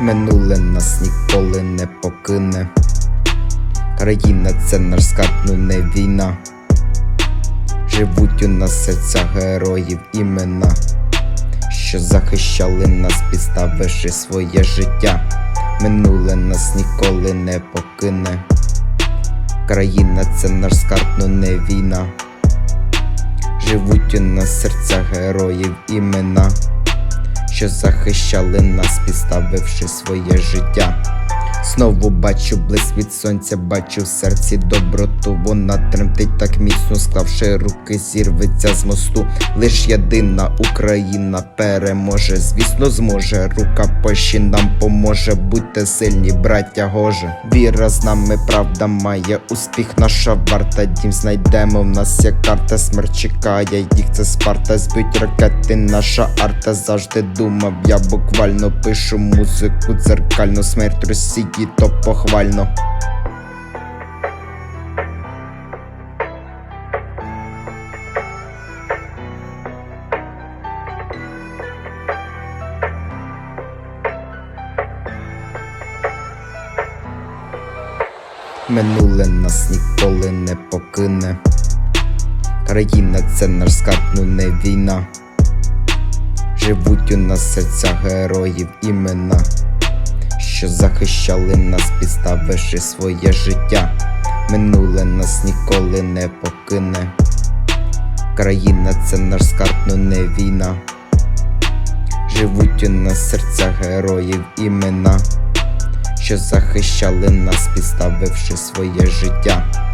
Минуле нас ніколи не покине. Країна це наш скарб, ну не війна. Живуть у нас серця героїв імена, що захищали нас, підставивши своє життя. Минуле нас ніколи не покине. Країна це наш скарб, ну не війна. Живуть у нас серця героїв імена, що захищали нас, підставивши своє життя. Знову бачу блиск від сонця, бачу в серці доброту. Вона тремтить так міцно, склавши руки, зірветься з мосту. Лиш єдина Україна переможе, звісно, зможе. Рука Польщі нам поможе. Будьте сильні, браття гоже. Віра з нами, правда має успіх, наша варта. Дім знайдемо. В нас є карта, смерть чекає. Їх це спарта, збить ракети. Наша арта завжди думав. Я буквально пишу музику дзеркально, смерть Росії, то похвально. Минуле нас ніколи не покине. Країна це наш скарб, ну не війна. Живуть у нас серця героїв імена, що захищали нас, підставивши своє життя. Минуле нас ніколи не покине. Країна це наш скарб, ну не війна. Живуть у нас серця героїв імена, що захищали нас, підставивши своє життя.